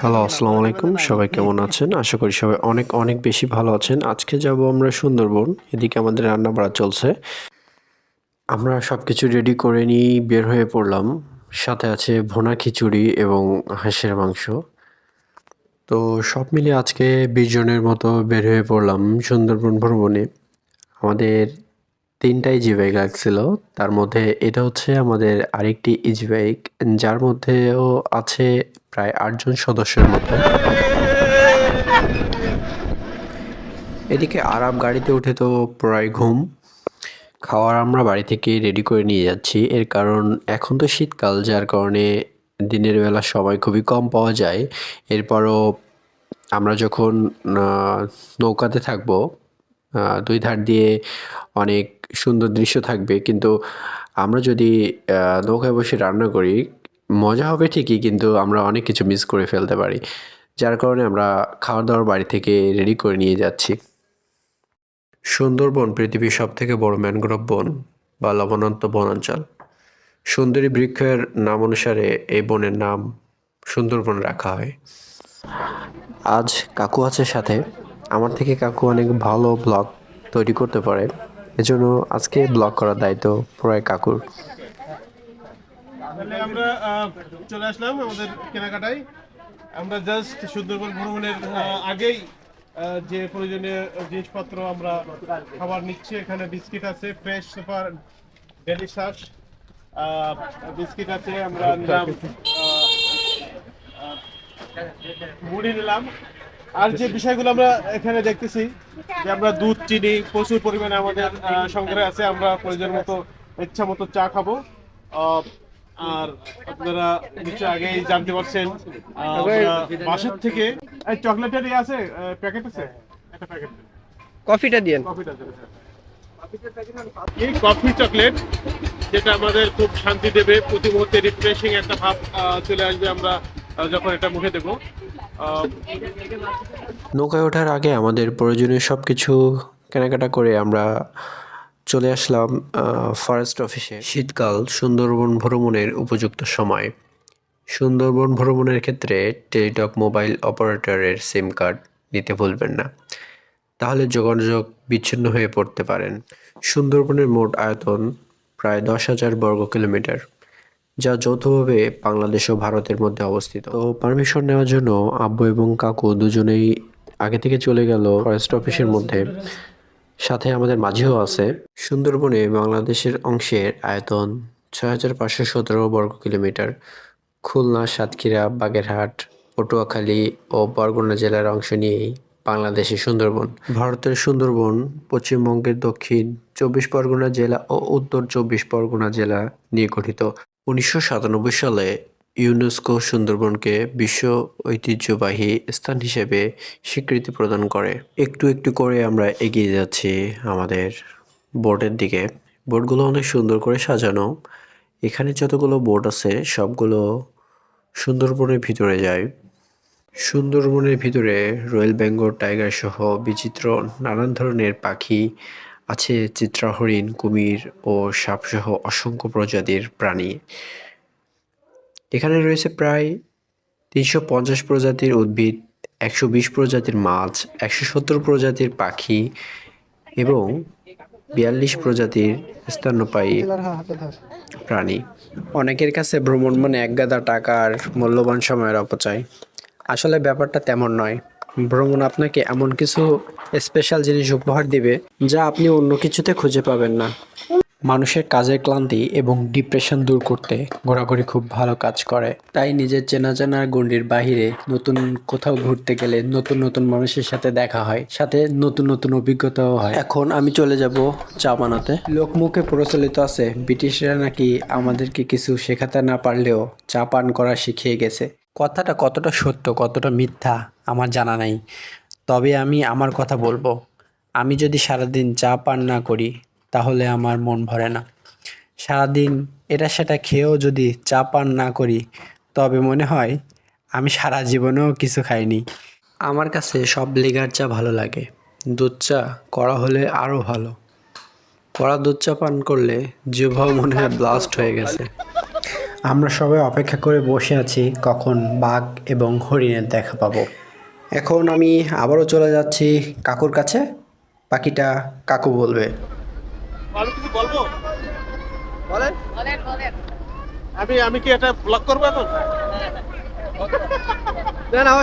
Hello আসসালামু আলাইকুম সবাই কেমন আছেন? আশা করি সবাই অনেক অনেক বেশি ভালো আছেন। আজকে যাব আমরা সুন্দরবন, এদিকে আমাদের রান্না বাড়া চলছে। আমরা সব কিছু রেডি করে নিয়ে বের হয়ে পড়লাম। সাথে আছে ভুনা খিচুড়ি এবং হাঁসের মাংস। তো সব মিলিয়ে আজকে বিশ জনের মতো বের হয়ে পড়লাম সুন্দরবন ভ্রমণে। আমাদের তিনটাই ইজি বাইক লাগছিল। তার মধ্যে এটা হচ্ছে আমাদের আরেকটি ইজি বাইক যার মধ্যেও আছে প্রায় আটজন সদস্যের মতো এদিকে আরাম গাড়িতে উঠে তো প্রায় ঘুম। খাওয়ার আমরা বাড়ি থেকে রেডি করে নিয়ে যাচ্ছি। এর কারণ এখন তো শীতকাল, যার কারণে দিনের বেলা সময় খুবই কম পাওয়া যায়। এরপরও আমরা যখন নৌকাতে থাকব দুই ধার দিয়ে অনেক সুন্দর দৃশ্য থাকবে। কিন্তু আমরা যদি নৌকায় বসে রান্না করি, মজা হবে ঠিকই, কিন্তু আমরা অনেক কিছু মিস করে ফেলতে পারি। যার কারণে আমরা খাওয়ার দাওয়ার বাড়ি থেকে রেডি করে নিয়ে যাচ্ছি। সুন্দরবন পৃথিবীর সব থেকে বড় ম্যানগ্রোভ বন বা লবণাক্ত বনাঞ্চল। সুন্দরী বৃক্ষের নাম অনুসারে এই বনের নাম সুন্দরবন রাখা হয়। আজ কাকু আছে সাথে। আমার থেকে কাকু অনেক ভালো ব্লগ তৈরি করতে পারে। এজন্য আজকে ব্লক করার দায়িত্ব প্রয় কাকুর। তাহলে আমরা চলে আসলাম আমাদের কেনাকাটায়। আমরা জাস্ট সুন্দরবন ভ্রমণের আগেই যে প্রয়োজনীয় জিনিসপত্র আমরা খাবার নিচ্ছি, এখানে বিস্কিট আছে ফ্রেশ সুপার ডেলিশাস বিস্কিট আছে, আমরা নিলাম মুড়ি নিলাম। আর যে বিষয়গুলো আমরা এখানে দেখতেছি যে আমরা দুধ চিনি প্রচুর পরিমাণে আমাদের সংগ্রহে আছে আমরা প্রয়োজন মতো ইচ্ছা মতো চা খাব। আর আপনারা নিশ্চয় আগেই জানতে পারছেন বাসার থেকে এই চকলেটের ইয়ে আছে প্যাকেট আছে? একটা প্যাকেট কফিটা দিয়েন। কফিটা দেবে এই কফি চকলেট যেটা আমাদের খুব শান্তি দেবে প্রতি মুহূর্তে রিফ্রেশিং একটা ভাব আহ, চলে আসবে আমরা যখন এটা মুখে দেবো। নৌকায় ওঠার আগে আমাদের প্রয়োজনীয় সব কিছু কেনাকাটা করে আমরা চলে আসলাম ফরেস্ট অফিসে শীতকাল সুন্দরবন ভ্রমণের উপযুক্ত সময়। সুন্দরবন ভ্রমণের ক্ষেত্রে টেলিটক মোবাইল অপারেটরের সিম কার্ড নিতে ভুলবেন না। তাহলে যোগাযোগ বিচ্ছিন্ন হয়ে পড়তে পারেন। সুন্দরবনের মোট আয়তন প্রায় দশ হাজার বর্গ কিলোমিটার। যা যৌথভাবে বাংলাদেশ ও ভারতের মধ্যে অবস্থিত। তো পারমিশন নেওয়ার জন্য আব্বু এবং কাকু দুজনেই আগে থেকে চলে গেল ফরেস্ট অফিসের মধ্যে। সাথে আমাদের মাঝেও আছে। সুন্দরবনে বাংলাদেশের অংশের আয়তন ছয় হাজার পাঁচশো সতেরো বর্গ কিলোমিটার। খুলনা, সাতক্ষীরা, বাগেরহাট, পটুয়াখালী ও বরগুনা জেলার অংশ নিয়েই বাংলাদেশের সুন্দরবন। ভারতের সুন্দরবন পশ্চিমবঙ্গের দক্ষিণ চব্বিশ পরগনা জেলা ও উত্তর চব্বিশ পরগনা জেলা নিয়ে গঠিত। উনিশশো সাতানব্বই সালে ইউনেস্কো সুন্দরবনকে বিশ্ব ঐতিহ্যবাহী স্থান হিসেবে স্বীকৃতি প্রদান করে। একটু একটু করে আমরা এগিয়ে যাচ্ছি আমাদের বোর্ডের দিকে। বোর্ডগুলো অনেক সুন্দর করে সাজানো। এখানে যতগুলো বোর্ড আছে, সবগুলো সুন্দরবনের ভিতরে যায়। সুন্দরবনের ভিতরে রয়্যাল বেঙ্গল টাইগার সহ বিচিত্র নানান ধরনের পাখি আছে চিত্রা হরিণ কুমির ও সাপসহ অসংখ্য প্রজাতির প্রাণী। এখানে রয়েছে প্রায় তিনশো পঞ্চাশ প্রজাতির উদ্ভিদ, একশো বিশ প্রজাতির মাছ, একশো সত্তর প্রজাতির পাখি এবং বিয়াল্লিশ প্রজাতির স্তন্যপায়ী প্রাণী। অনেকের কাছে ভ্রমণ মানে একগাদা টাকার মূল্যবান সময়ের অপচয়। আসলে ব্যাপারটা তেমন নয়। ভ্রমণ আপনাকে এমন কিছু স্পেশাল জিনিস উপহার দিবে, যা আপনি অন্য কিছুতে খুঁজে পাবেন না। মানুষের কাজের ক্লান্তি এবং ডিপ্রেশন দূর করতে ঘোরাঘুরি খুব ভালো কাজ করে। তাই নিজের চেনা জানার গণ্ডির বাহিরে নতুন কোথাও ঘুরতে গেলে নতুন নতুন মানুষের সাথে দেখা হয়, সাথে নতুন নতুন অভিজ্ঞতাও হয়। এখন আমি চলে যাব চা বানাতে লোকমুখে প্রচলিত আছে, ব্রিটিশরা নাকি আমাদেরকে কিছু শেখাতে না পারলেও চা পান করা শিখিয়ে গেছে। কথাটা কতটা সত্য, কতটা মিথ্যা, আমার জানা নাই। তবে আমি আমার কথা বলব। আমি যদি সারাদিন চা পান না করি, তাহলে আমার মন ভরে না। সারাদিন এটা সেটা খেয়েও যদি চা পান না করি, তবে মনে হয় আমি সারা জীবনেও কিছু খাইনি। আমার কাছে সব লেগার চা ভালো লাগে। দুধ চা করা হলে আরও ভালো। কড়া দুধ চা পান করলে জিহ্বাও মনে হয় ব্লাস্ট হয়ে গেছে। আমরা সবাই অপেক্ষা করে বসে আছি কখন বাঘ এবং হরিণের দেখা পাবো। এখন আমি আবারও চলে যাচ্ছি কাকুর কাছে। পাখিটা কাকু বলবে। আমি বলব? বলেন। বলেন বলেন। আমি আমি কি এটা ব্লক করব এখন?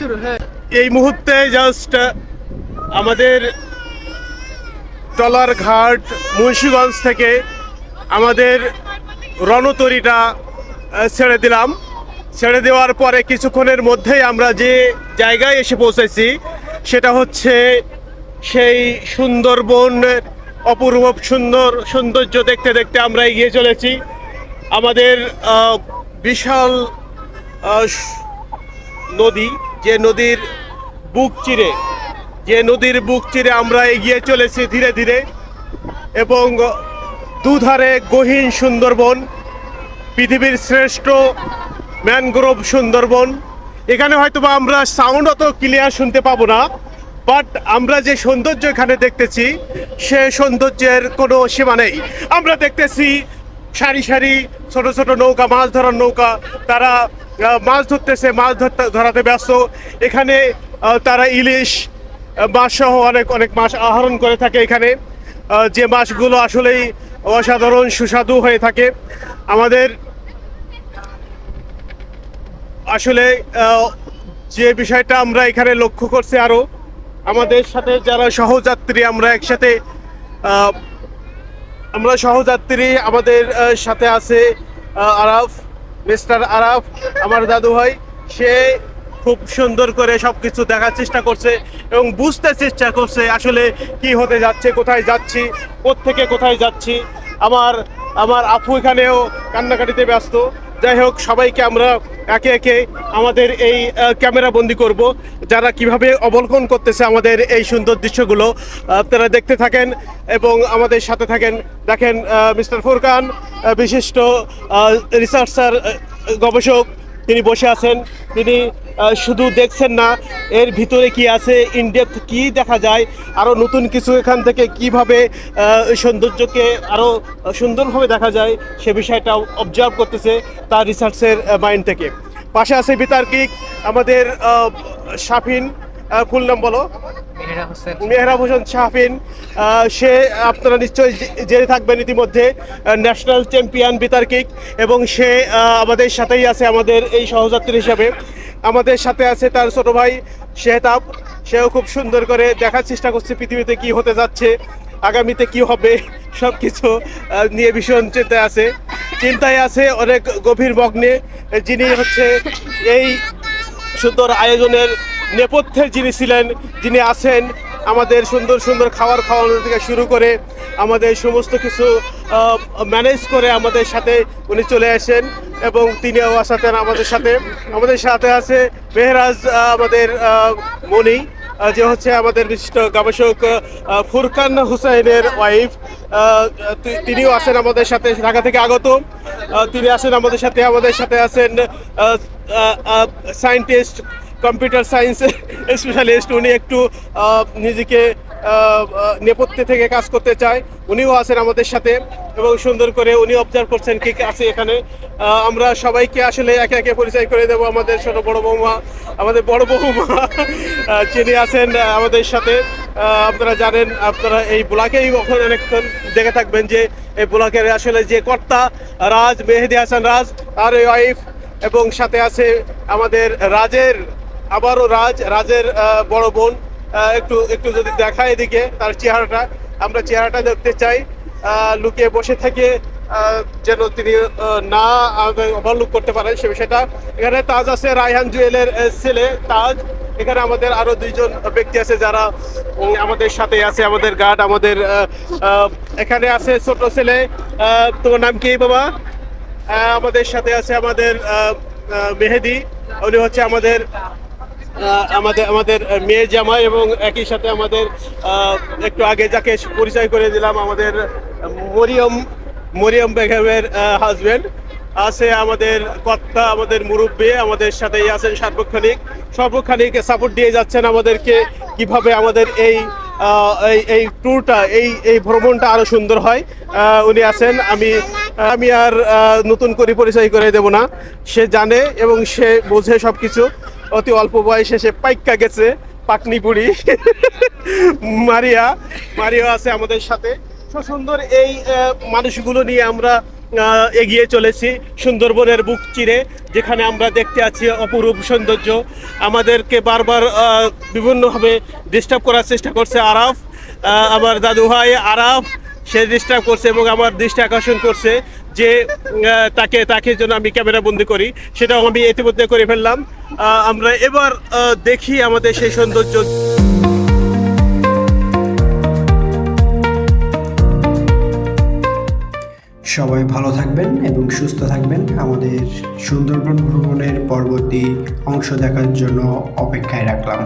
শুরু হ্যাঁ। এই মুহূর্তে জাস্ট আমাদের টলার ঘাট মুন্সিগঞ্জ থেকে আমাদের রণতরিটা ছেড়ে দিলাম। ছেড়ে দেওয়ার পরে কিছুক্ষণের মধ্যেই আমরা যে জায়গায় এসে পৌঁছেছি, সেটা হচ্ছে সেই সুন্দরবনের অপূর্ব সুন্দর সৌন্দর্য দেখতে দেখতে আমরা এগিয়ে চলেছি। আমাদের বিশাল নদী, যে নদীর বুক চিরে, যে নদীর বুক চিরে আমরা এগিয়ে চলেছি ধীরে ধীরে এবং দুধারে গহীন সুন্দরবন, পৃথিবীর শ্রেষ্ঠ ম্যানগ্রোভ সুন্দরবন। এখানে হয়তো বা আমরা সাউন্ড অত ক্লিয়ার শুনতে পাবো না বাট আমরা যে সৌন্দর্য এখানে দেখতেছি, সে সৌন্দর্যের কোনো সীমা নেই। আমরা দেখতেছি সারি সারি ছোট ছোট নৌকা, মাছ ধরার নৌকা, তারা মাছ ধরতেছে, মাছ ধরতে, ধরাতে ব্যস্ত। এখানে তারা ইলিশ, মাছ সহ অনেক অনেক মাছ আহরণ করে থাকে এখানে। যে মাছগুলো আসলেই অসাধারণ, সুস্বাদু হয়ে থাকে। আমাদের আসলে যে বিষয়টা আমরা এখানে লক্ষ্য করছি আরও আমাদের সাথে যারা সহযাত্রী, আমরা একসাথে আমরা সহযাত্রী আমাদের সাথে আছে আরাফ, মিস্টার আরাফ, আমার দাদু ভাই। সে খুব সুন্দর করে সব কিছু দেখার চেষ্টা করছে এবং বুঝতে চেষ্টা করছে আসলে কি হতে যাচ্ছে, কোথায় যাচ্ছি থেকে কোথায় যাচ্ছি। আমার আমার আপু এখানেও কান্নাকাটিতে ব্যস্ত। যাই হোক, সবাইকে আমরা একে একে আমাদের এই ক্যামেরা বন্দি করব। যারা কীভাবে অবলোকন করতেছে আমাদের এই সুন্দর দৃশ্যগুলো আপনারা দেখতে থাকেন এবং আমাদের সাথে থাকেন। দেখেন মিস্টার ফুরকান বিশিষ্ট রিসার্চার গবেষক তিনি বসে আছেন। তিনি শুধু দেখছেন না, এর ভিতরে কি আছে ইনডেপথ কি দেখা যায় আরও নতুন কিছু এখান থেকে কীভাবে সৌন্দর্যকে আরও সুন্দরভাবে দেখা যায়, সে বিষয়টা অবজার্ভ করতেছে তার রিসার্চের মাইন্ড থেকে। পাশে আছে বিতার্কিক, আমাদের শাফিন ফুল নাম বলো। মেহরাব হোসেন। শাহফিন সে আপনারা নিশ্চয়ই জেনে থাকবেন ইতিমধ্যে ন্যাশনাল চ্যাম্পিয়ন বিতার্কিক, এবং সে আমাদের সাথেই আছে আমাদের এই সহযাত্রী হিসাবে। আমাদের সাথে আছে তার ছোট ভাই শেহতাব। সেও খুব সুন্দর করে দেখার চেষ্টা করছে পৃথিবীতে কি হতে যাচ্ছে, আগামীতে কি হবে সব কিছু নিয়ে ভীষণ চিন্তায় আছে। চিন্তায় আছে অনেক গভীর মগ্নে যিনি হচ্ছে এই সুন্দর আয়োজনের নেপথ্যে যিনি ছিলেন, যিনি আছেন আমাদের সুন্দর সুন্দর খাবার খাওয়ানো থেকে শুরু করে আমাদের সমস্ত কিছু ম্যানেজ করে আমাদের সাথে উনি চলে আসেন এবং তিনিও আসাতেন আমাদের সাথে। আমাদের সাথে আছে মেহরাজ আমাদের মণি যে হচ্ছে আমাদের বিশিষ্ট গবেষক ফুরকান হুসাইনের ওয়াইফ তিনিও আছেন আমাদের সাথে, ঢাকা থেকে আগত। তিনি আসেন আমাদের সাথে আমাদের সাথে আছেন সায়েন্টিস্ট কম্পিউটার সায়েন্স স্পেশালিস্ট উনি একটু নিজেকে নেপথ্যে থেকে কাজ করতে চায়, উনিও আছেন আমাদের সাথে এবং সুন্দর করে উনি অবজার্ভ করছেন কি আছে এখানে। আমরা সবাইকে আসলে একে একে পরিচয় করে দেবো আমাদের ছোট বড় বৌমা, আমাদের বড় বৌমা যিনি আছেন আমাদের সাথে। আপনারা জানেন, আপনারা এই ব্লকেই কখন অনেকক্ষণ দেখে থাকবেন যে এই ব্লকের আসলে যে কর্তা রাজ, মেহেদি হাসান রাজ আর ওয়াইফ এবং সাথে আছে আমাদের রাজের আবারও রাজ, রাজের বড় বোন একটু একটু যদি দেখা এদিকে তার চেহারাটা, আমরা চেহারাটা দেখতে চাই। লুকিয়ে বসে থেকে যেন তিনি না ওভারলুক করতে পারেন সে বিষয়টা। এখানে তাজ আছে, রায়হান জুয়েলের ছেলে তাজ। এখানে আমাদের আরও দুইজন ব্যক্তি আছে যারা আমাদের সাথে আছে, আমাদের গার্ড, আমাদের এখানে আছে ছোট ছেলে। তোমার নাম কি বাবা? আমাদের সাথে আছে আমাদের মেহেদি। উনি হচ্ছে আমাদের আমাদের আমাদের মেয়ে জামাই এবং একই সাথে আমাদের একটু আগে যাকে পরিচয় করে দিলাম, আমাদের মরিয়ম মরিয়ম বেগমের হাজবেন্ড আছে আমাদের কর্তা, আমাদের মুরব্বী, আমাদের সাথেই আছেন সার্বক্ষণিক। সর্বক্ষণিক সাপোর্ট দিয়ে যাচ্ছেন আমাদেরকে কীভাবে আমাদের এই এই এই ট্যুরটা এই এই ভ্রমণটা আরও সুন্দর হয়। উনি আছেন, আমি আমি আর নতুন করে পরিচয় করে দেব না। সে জানে এবং সে বোঝে সব কিছু অতি অল্প বয়সে সে পাইক্কা গেছে পাকনি পুরি মারিয়া মারিয়া আছে আমাদের সাথে। সুন্দর এই মানুষগুলো নিয়ে আমরা এগিয়ে চলেছি সুন্দরবনের বুক চিরে, যেখানে আমরা দেখতে আছি অপরূপ সৌন্দর্য। আমাদেরকে বারবার বিভিন্নভাবে ডিস্টার্ব করার চেষ্টা করছে আরাফ। আমার দাদু ভাই আরাফ, সে ডিস্টার্ব করছে এবং আমার দৃষ্টি আকর্ষণ করছে। যে তাকে তাকে যেন আমি ক্যামেরা বন্দি করি, সেটাও আমি ইতিমধ্যে করে ফেললাম। আমরা এবার দেখি আমাদের সেই সৌন্দর্য। সবাই ভালো থাকবেন এবং সুস্থ থাকবেন। আমাদের সুন্দরবন ভ্রমণের পরবর্তী অংশ দেখার জন্য অপেক্ষায় রাখলাম।